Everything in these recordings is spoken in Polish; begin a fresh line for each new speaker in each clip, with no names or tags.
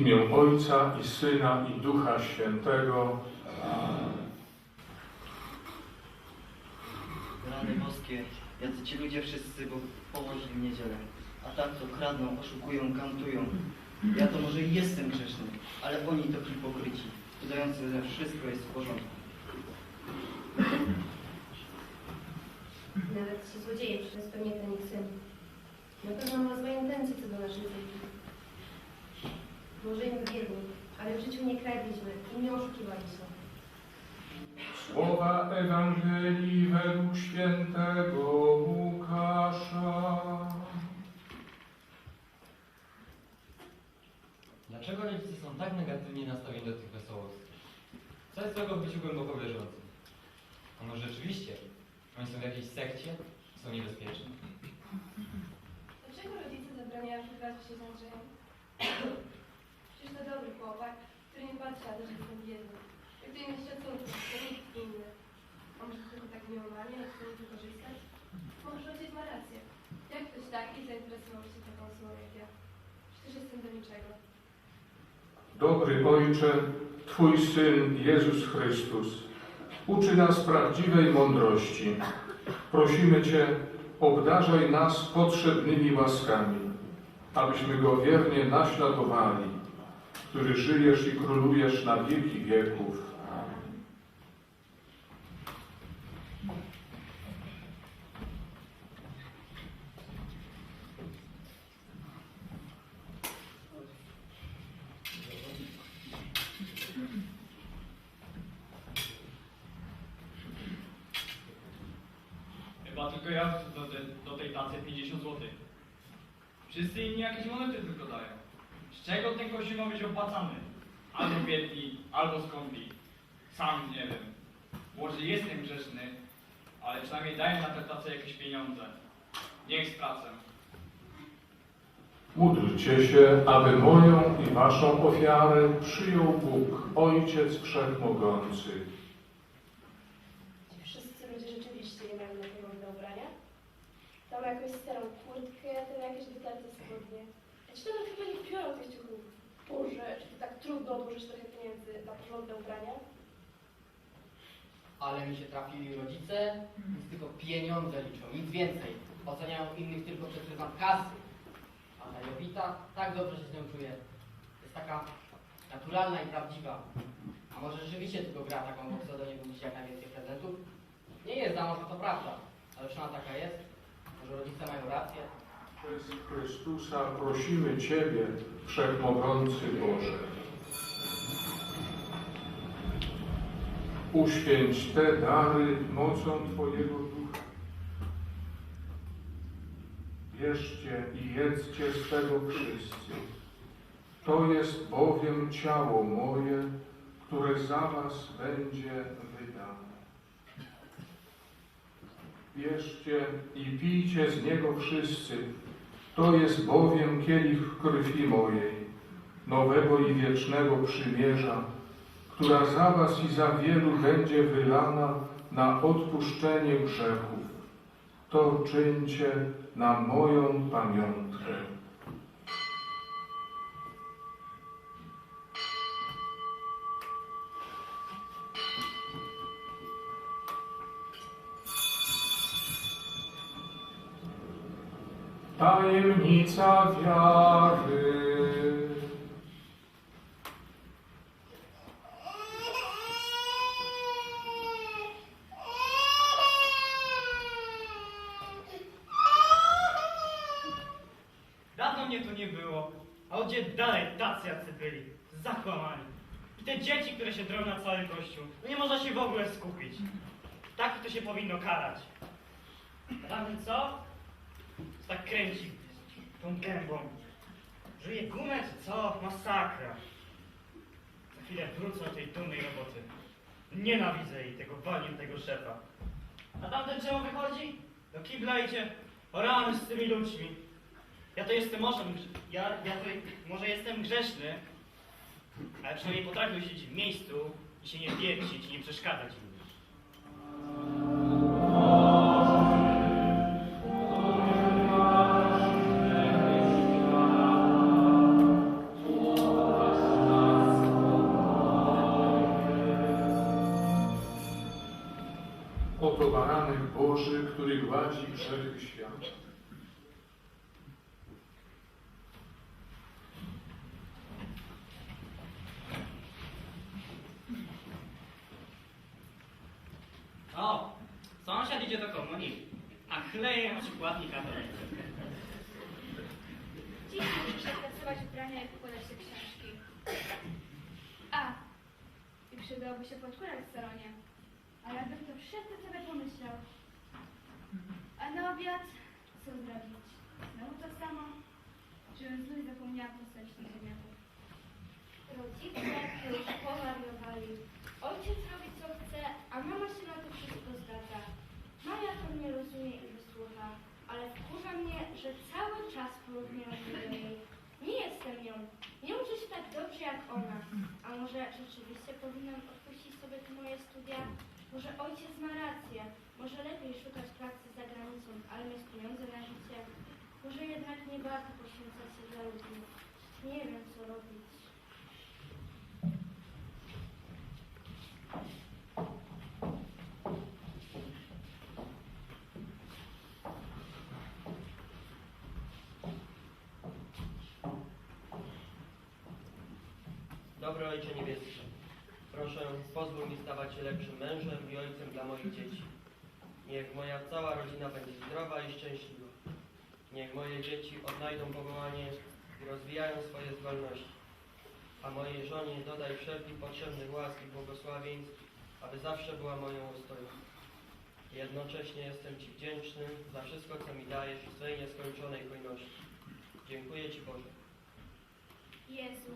imię Ojca i Syna i Ducha Świętego.
Rany boskie, jacy ci ludzie wszyscy, bo położyli w niedzielę. A tak to kradną, oszukują, kantują. Ja to może i jestem grzeszny, ale oni to hipokryci, udający, że wszystko jest w porządku.
Nawet ci złodzieje przez pewnie ten ich syn. Na pewno ma złe intencje co do naszej córki. Może im wybiegły, ale w życiu nie kradliśmy i nie oszukiwaliśmy.
Słowa Ewangelii według świętego Łukasza.
Dlaczego rodzice są tak negatywnie nastawieni do tych wesołostów? Co jest złego w byciu głęboko wierzącym? A może rzeczywiście oni są w jakiejś sekcie? Są niebezpieczni?
Dlaczego rodzice zabraniają spotkać się z Andrzejem? Przecież to dobry chłopak, który nie patrzy na to, że jestem biedny. Jak to mieć szacunku, to nikt inny. A może tylko tak miłomanie, nie chce mi wykorzystać? Może ojciec ma rację. Jak ktoś taki zainteresował się taką osobą jak ja? Przecież jestem do niczego.
Dobry Ojcze, Twój Syn Jezus Chrystus uczy nas prawdziwej mądrości. Prosimy Cię, obdarzaj nas potrzebnymi łaskami, abyśmy Go wiernie naśladowali, który żyjesz i królujesz na wieki wieków.
Chyba tylko ja do, do tej tacy 50 zł. Wszyscy inni jakieś monety tylko dają. Z czego ten kościół ma być opłacany? Albo biedni, albo skąpi. Sam nie wiem. Może jestem grzeszny, ale przynajmniej daję na tę tacę jakieś pieniądze. Niech stracę.
Módlcie się, aby moją i waszą ofiarę przyjął Bóg, Ojciec Wszechmogący.
Ci wszyscy ludzie rzeczywiście nie mają na wygodne ubrania? Tam jakąś starą kurtkę, tam jakieś wytarte spodnie. Nawet chyba nie biorą tych ciuchów. Boże, czy to tak trudno odłożyć trochę pieniędzy na porządne ubrania?
Ale mi się trafili rodzice, więc tylko pieniądze liczą, nic więcej. Oceniają innych tylko przez pryzmat kasy. A ta Jowita tak dobrze się z nią czuje. Jest taka naturalna i prawdziwa. A może rzeczywiście tylko gra taką, bo chce do niej jak najwięcej prezentów? Nie jest za może to prawda, ale czy ona taka jest? Może rodzice mają rację?
Przez Chrystusa prosimy Ciebie, Wszechmogący Boże. Uświęć te dary mocą Twojego Ducha. Bierzcie i jedzcie z tego wszyscy. To jest bowiem ciało moje, które za Was będzie wydane. Bierzcie i pijcie z niego wszyscy. To jest bowiem kielich krwi mojej, nowego i wiecznego przymierza, która za was i za wielu będzie wylana na odpuszczenie grzechów. To czyńcie na moją pamiątkę. Tajemnica wiary.
Dawno mnie tu nie było, a gdzie dalej tacy jacy byli, zakłamani. I te dzieci, które się drą na cały kościół, no nie można się w ogóle skupić. Tak to się powinno karać. A co? Tak kręci tą gębą. Żuje gumę co? Masakra. Za chwilę wrócą do tej dumnej roboty. Nienawidzę jej, tego tego szefa. A tamten czemu wychodzi? Do kibla idzie. O z tymi ludźmi. Ja to jestem może, ja, ja to może jestem grzeszny, ale przynajmniej potrafię siedzieć w miejscu i się nie wiercić i nie przeszkadzać innym.
Gładzi grzechy świata.
O, sąsiad idzie do komunii, a chleje przykładnik katolik.
Dziś muszę się pracować ubrania i układać te książki. A, i przydałoby się podkurać w salonie. Ale jakby to wszyscy sobie pomyślał. Na obiad co zrobić? Znowu to samo? Żebym znów zapomniała postawić na ziemniaków.
Rodzice już powariowali. Ojciec robi co chce, a mama się na to wszystko zgadza. Maja to nie rozumie i wysłucha, ale wkurza mnie, że cały czas porównują mnie do niej. Nie jestem nią. Nie uczę się tak dobrze jak ona. A może rzeczywiście powinnam odpuścić sobie te moje studia? Może ojciec ma rację. Może lepiej szukać pracy za granicą, ale mieć pieniądze na życie. Może jednak nie warto poświęcać się dla ludzi. Nie wiem co robić.
Dobry Ojcze Niebieski, proszę pozwól mi stawać się lepszym mężem i ojcem dla moich dzieci. Niech moja cała rodzina będzie zdrowa i szczęśliwa. Niech moje dzieci odnajdą powołanie i rozwijają swoje zdolności. A mojej żonie dodaj wszelkich potrzebnych łask i błogosławieństw, aby zawsze była moją ostoją. Jednocześnie jestem Ci wdzięczny za wszystko, co mi dajesz w swej nieskończonej hojności. Dziękuję Ci Boże.
Jezu,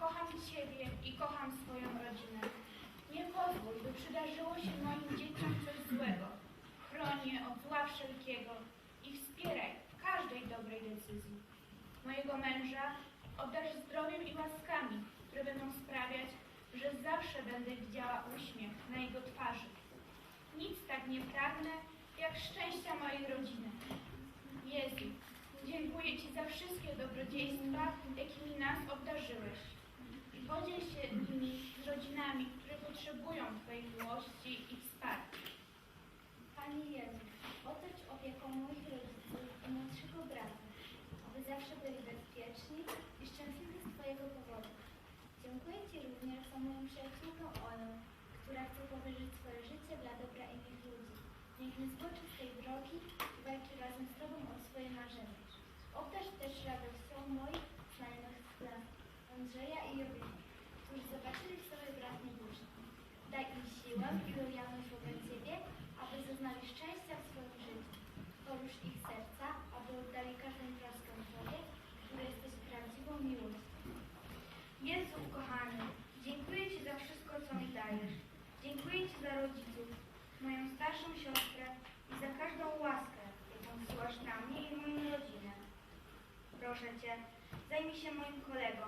kocham Ciebie i kocham swoją rodzinę. Nie pozwól, by przydarzyło się moim dzieciom coś złego. Chroń je od zła wszelkiego i wspieraj w każdej dobrej decyzji. Mojego męża obdarz zdrowiem i łaskami, które będą sprawiać, że zawsze będę widziała uśmiech na jego twarzy. Nic tak nie pragnę, jak szczęścia mojej rodziny. Jezu, dziękuję Ci za wszystkie dobrodziejstwa, jakimi nas obdarzyłeś. Podziel się nimi z rodzinami, które potrzebują Twojej miłości i.
Panie Jezu, otocz opieką moich rodziców i młodszego brata, aby zawsze byli bezpieczni i szczęśliwi z Twojego powodu. Dziękuję Ci również za moją przyjaciółkę Olę, która chce powierzyć swoje życie dla dobra innych ludzi. Niech nie zboczy z tej drogi i walczy razem z Tobą o swoje marzenia. Obdarz też radością moich znajomych z Andrzeja i Jowita, którzy zobaczyli w sobie bratniej duszy. Daj im siłę i lojalność wobec Ciebie, aby zaznali szczęścia w swoim życiu. Porusz ich serca, aby oddali każdą troskę Tobie, który jesteś prawdziwą miłością.
Jezu kochany, dziękuję Ci za wszystko, co mi dajesz. Dziękuję Ci za rodziców, moją starszą siostrę i za każdą łaskę, jaką zsyłasz na mnie i moją rodzinę. Proszę Cię, zajmij się moim kolegą,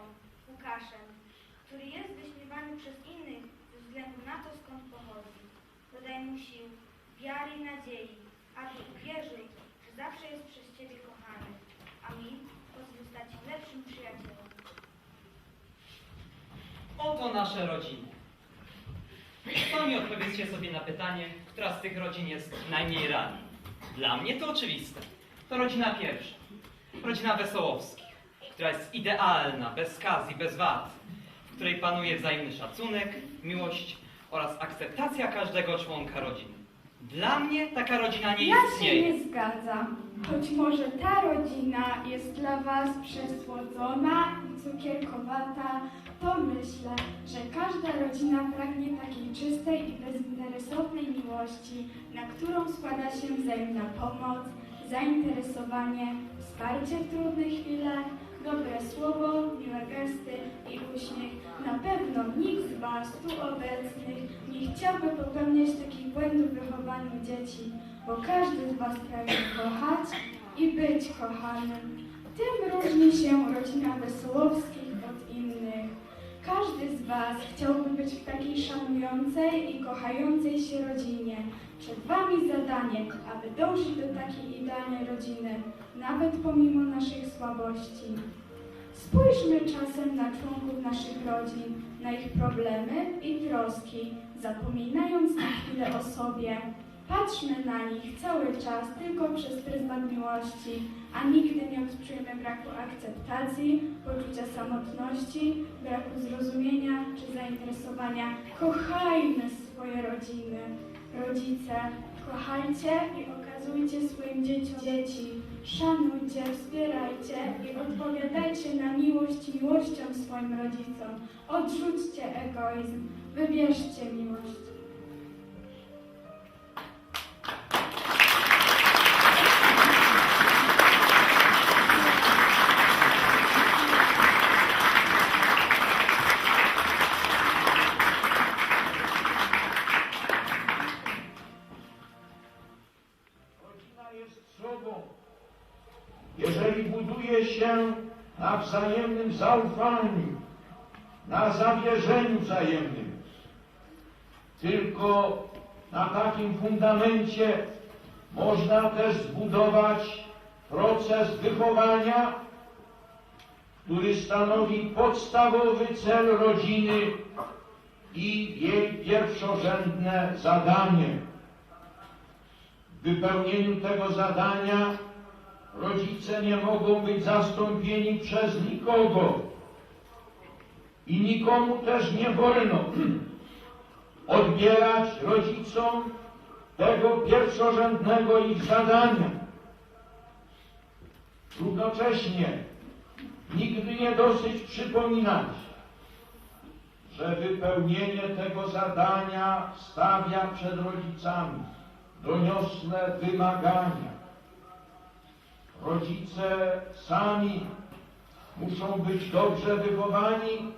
Łukaszem, który jest wyśmiewany przez innych ze względu na to, skąd pochodzi. Dodaj mu sił, wiary i nadziei, aby uwierzył, że zawsze jest przez Ciebie kochany, a mi pozwól stać się lepszym przyjacielem.
Oto nasze rodziny. Sami odpowiedzcie sobie na pytanie, która z tych rodzin jest najmniej ranna. Dla mnie to oczywiste. To rodzina pierwsza. Rodzina Wesołowskich, która jest idealna, bez skaz i bez wad, w której panuje wzajemny szacunek, miłość oraz akceptacja każdego członka rodziny. Dla mnie taka rodzina nie
Ja się
istnieje.
nie zgadzam. Choć może ta rodzina jest dla Was przesłodzona i cukierkowata, to myślę, że każda rodzina pragnie takiej czystej i bezinteresownej miłości, na którą składa się wzajemna pomoc, zainteresowanie, wsparcie w trudnych chwilach, dobre słowo, miłe gesty i uśmiech. Na pewno nikt z Was tu obecnych nie chciałby popełniać takich błędów w wychowaniu dzieci, bo każdy z Was pragnie kochać i być kochanym. Tym różni się rodzina innych. Każdy z Was chciałby być w takiej szanującej i kochającej się rodzinie. Przed Wami zadanie, aby dążyć do takiej idealnej rodziny, nawet pomimo naszych słabości. Spójrzmy czasem na członków naszych rodzin, na ich problemy i troski, zapominając na chwilę o sobie. Patrzmy na nich cały czas tylko przez pryzmat miłości, a nigdy nie odczujmy braku akceptacji, poczucia samotności, braku zrozumienia czy zainteresowania. Kochajmy swoje rodziny. Rodzice, kochajcie i okazujcie swoim dzieciom dzieci. Szanujcie, wspierajcie i odpowiadajcie na miłość miłością swoim rodzicom. Odrzućcie egoizm, wybierzcie miłość.
Wzajemnym zaufaniu, na zawierzeniu wzajemnym, tylko na takim fundamencie można też zbudować proces wychowania, który stanowi podstawowy cel rodziny i jej pierwszorzędne zadanie. W wypełnieniu tego zadania rodzice nie mogą być zastąpieni przez nikogo i nikomu też nie wolno odbierać rodzicom tego pierwszorzędnego ich zadania. Równocześnie nigdy nie dosyć przypominać, że wypełnienie tego zadania stawia przed rodzicami doniosłe wymagania. Rodzice sami muszą być dobrze wychowani,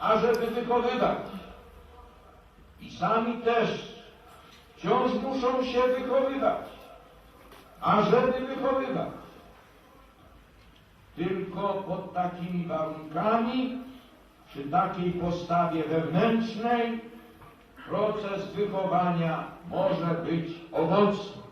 ażeby wychowywać. I sami też wciąż muszą się wychowywać, ażeby wychowywać. Tylko pod takimi warunkami, przy takiej postawie wewnętrznej, proces wychowania może być owocny.